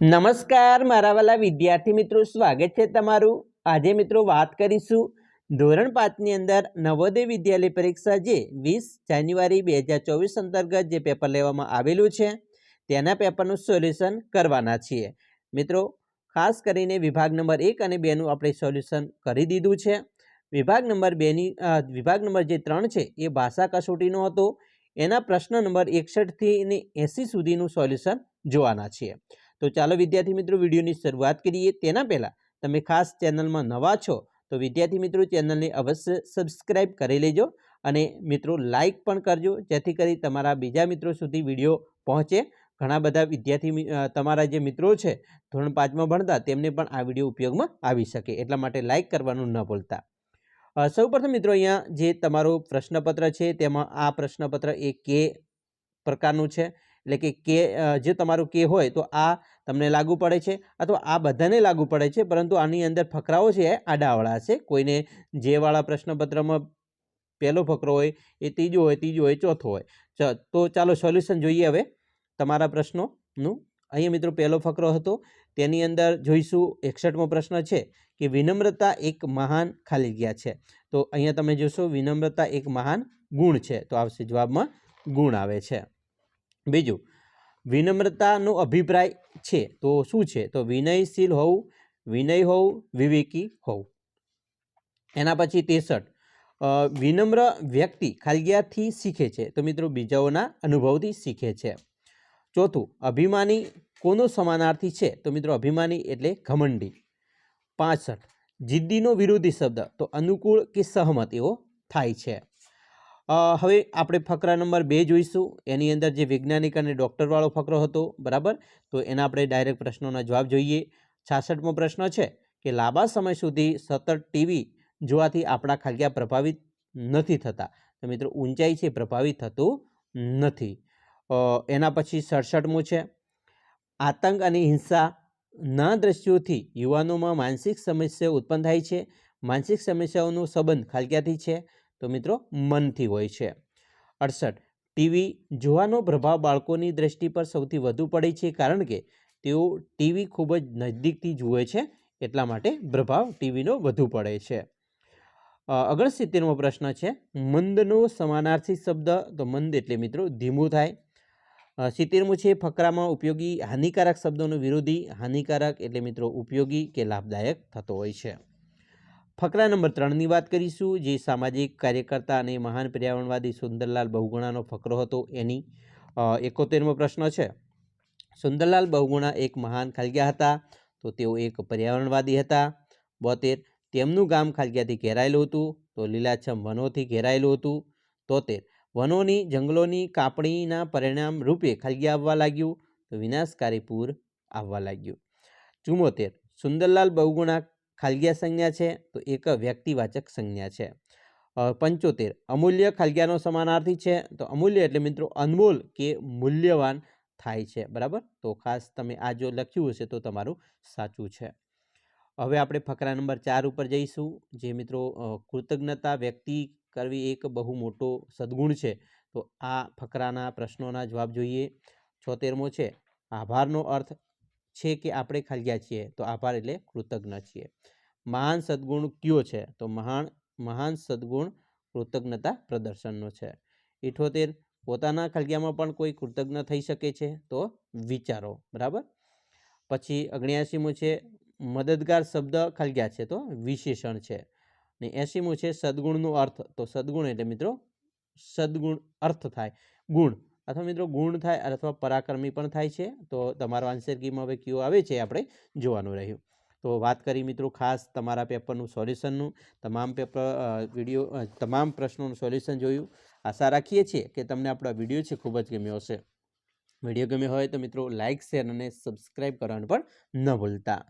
નમસ્કાર, મારા વાલા વિદ્યાર્થી મિત્રો, સ્વાગત છે તમારું. આજે મિત્રો વાત કરીશું ધોરણ પાંચની અંદર નવોદય વિદ્યાલય પરીક્ષા જે વીસ જાન્યુઆરી બે હજાર ચોવીસ અંતર્ગત જે પેપર લેવામાં આવેલું છે, તેના પેપરનું સોલ્યુશન કરવાના છીએ. મિત્રો, ખાસ કરીને વિભાગ નંબર એક અને બેનું આપણે સોલ્યુશન કરી દીધું છે. વિભાગ નંબર બેની વિભાગ નંબર જે ત્રણ છે એ ભાષા કસોટીનો હતો. એના પ્રશ્ન નંબર એકસઠથી ને એંસી સુધીનું સોલ્યુશન જોવાના છીએ. તો ચાલો વિદ્યાર્થી મિત્રો વિડીયોની શરૂઆત કરીએ. તેના પહેલાં તમે ખાસ ચેનલમાં નવા છો તો વિદ્યાર્થી મિત્રો ચેનલને અવશ્ય સબસ્ક્રાઈબ કરી લેજો અને મિત્રો લાઇક પણ કરજો જેથી કરી તમારા બીજા મિત્રો સુધી વીડિયો પહોંચે. ઘણા બધા વિદ્યાર્થી તમારા જે મિત્રો છે ધોરણ પાંચમાં ભણતા તેમને પણ આ વીડિયો ઉપયોગમાં આવી શકે એટલા માટે લાઇક કરવાનું ન ભૂલતા. સૌપ્રથમ મિત્રો અહીંયા જે તમારું પ્રશ્નપત્ર છે તેમાં આ પ્રશ્નપત્ર એ કે પ્રકારનું છે? એટલે કે કે જે તમારું કે હોય તો આ તમને લાગુ પડે છે અથવા આ બધાને લાગુ પડે છે, પરંતુ આની અંદર ફકરાઓ છે, આડાવાળા છે. કોઈને જે વાળા પ્રશ્નપત્રમાં પહેલો ફકરો હોય, એ ત્રીજો હોય ત્રીજો હોય, ચોથો હોય. તો ચાલો સોલ્યુશન જોઈએ હવે તમારા પ્રશ્નોનું. અહીંયા મિત્રો પહેલો ફકરો હતો, તેની અંદર જોઈશું એકસઠમો પ્રશ્ન છે કે વિનમ્રતા એક મહાન ખાલી ગયા છે. તો અહીંયા તમે જોશો વિનમ્રતા એક મહાન ગુણ છે. તો આવશે જવાબમાં ગુણ આવે છે. બીજું, વિનમ્રતાનો અભિપ્રાય છે, તો શું છે? તો વિનયશીલ હોવું વિનય હોવું વિવેકી હોવું એના પછી તેસઠ વિનમ્ર વ્યક્તિ ખાલિયાથી શીખે છે, તો મિત્રો બીજાઓના અનુભવથી શીખે છે. ચોથું, અભિમાની કોનો સમાનાર્થી છે? તો મિત્રો અભિમાની એટલે ઘમંડી. પાસઠ, જિદ્દીનો વિરોધી શબ્દ, તો અનુકૂળ કે સહમત એવો થાય છે. હવે આપણે ફકરા નંબર બે જોઈશું. એની અંદર જે વૈજ્ઞાનિક અને ડૉક્ટરવાળો ફકરો હતો, બરાબર? તો એના આપણે ડાયરેક્ટ પ્રશ્નોના જવાબ જોઈએ. છાસઠમો પ્રશ્ન છે કે, લાંબા સમય સુધી સતત ટીવી જોવાથી આપણા ખાગ્યા પ્રભાવિત નથી થતા. તો મિત્રો, ઊંચાઈ છે, પ્રભાવિત થતું નથી. એના પછી સડસઠમું છે, આતંક અને હિંસાના દ્રશ્યોથી યુવાનોમાં માનસિક સમસ્યાઓ ઉત્પન્ન થાય છે. માનસિક સમસ્યાઓનો સંબંધ ખાલક્યાથી છે. તો મિત્રો, મનથી હોય છે. અડસઠ. ટીવી જોવાનો પ્રભાવ બાળકોની દ્રષ્ટિ પર સૌથી વધુ પડે છે કારણ કે તેઓ ટીવી ખૂબ જ નજદીકથી જુએ છે, એટલા માટે પ્રભાવ ટીવીનો વધુ પડે છે. અગણસિત્તેરમો પ્રશ્ન છે, મંદનો સમાનાર્થી શબ્દ, તો મંદ એટલે મિત્રો ધીમું થાય. સિત્તેરમું છે, ફકરામાં ઉપયોગી હાનિકારક શબ્દોનો વિરોધી, હાનિકારક એટલે મિત્રો ઉપયોગી કે લાભદાયક થતો હોય છે. ફકરા નંબર ત્રણની વાત કરીશું. જે સામાજિક કાર્યકર્તા અને મહાન પર્યાવરણવાદી સુંદરલાલ બહુગુણાનો ફકરો હતો, એની એકોતેરમો પ્રશ્ન છે. સુંદરલાલ બહુગુણા એક મહાન ખાલગ્યા હતા, તો તેઓ એક પર્યાવરણવાદી હતા. બોતેર, તેમનું ગામ ખાલગ્યાથી ઘેરાયેલું હતું, તો લીલાછમ વનોથી ઘેરાયેલું હતું. તોતેર, વનોની, જંગલોની કાપણીના પરિણામ રૂપે ખાલગ્યા આવવા લાગ્યું, તો વિનાશકારી પૂર આવવા લાગ્યું. ચુમ્મોતેર સુંદરલાલ બહુગુણા ખાલિયા સંજ્ઞા છે, તો એક વ્યક્તિવાચક સંજ્ઞા છે. પંચોતેર. અમૂલ્ય ખાલગ્યાનો સમાનાર્થી છે, તો અમૂલ્ય એટલે મિત્રો અનમોલ કે મૂલ્યવાન થાય છે, બરાબર? તો ખાસ તમે આ જો લખ્યું હશે તો તમારું સાચું છે. હવે આપણે ફકરા નંબર ચાર ઉપર જઈશું, જે મિત્રો કૃતજ્ઞતા વ્યક્તિ કરવી એક બહુ મોટો સદગુણ છે. તો આ ફકરાના પ્રશ્નોના જવાબ જોઈએ. છોતેરમો છે, આભારનો અર્થ છે કે આપણે ખાલિયા છીએ, તો આભાર એટલે કૃતજ્ઞ છીએ. મહાન સદગુણ કયો છે? તો મહાન મહાન સદગુણ કૃતજ્ઞતા પ્રદર્શનનો છે. ઇઠોતેર, પોતાના ખલગિયામાં પણ કોઈ કૃતજ્ઞ થઈ શકે છે? તો વિચારો, બરાબર? પછી અગણ્યાસીમું છે, મદદગાર શબ્દ ખલગ્યા છે, તો વિશેષણ છે. ને એસીમું છે, સદગુણનો અર્થ. તો સદગુણ એટલે મિત્રો, સદગુણ અર્થ થાય. ગુણ. અથવા મિત્રો ગુણ થાય અથવા પરાક્રમી પણ થાય છે, તો તમારો આન્સર કીમાં હવે કયો આવે છે આપણે જોવાનું રહ્યું. તો વાત કરી મિત્રો ખાસ તમારા પેપરનું સોલ્યુશનનું તમામ પેપર વીડિયો તમામ પ્રશ્નોનું સોલ્યુશન જોયું. આશા રાખીએ છીએ કે તમને આપણો વીડિયો છે ખૂબ જ ગમ્યો હશે. વીડિયો ગમ્યો હોય તો મિત્રો લાઇક શેર અને સબસ્ક્રાઈબ કરવાનું પણ ન ભૂલતા.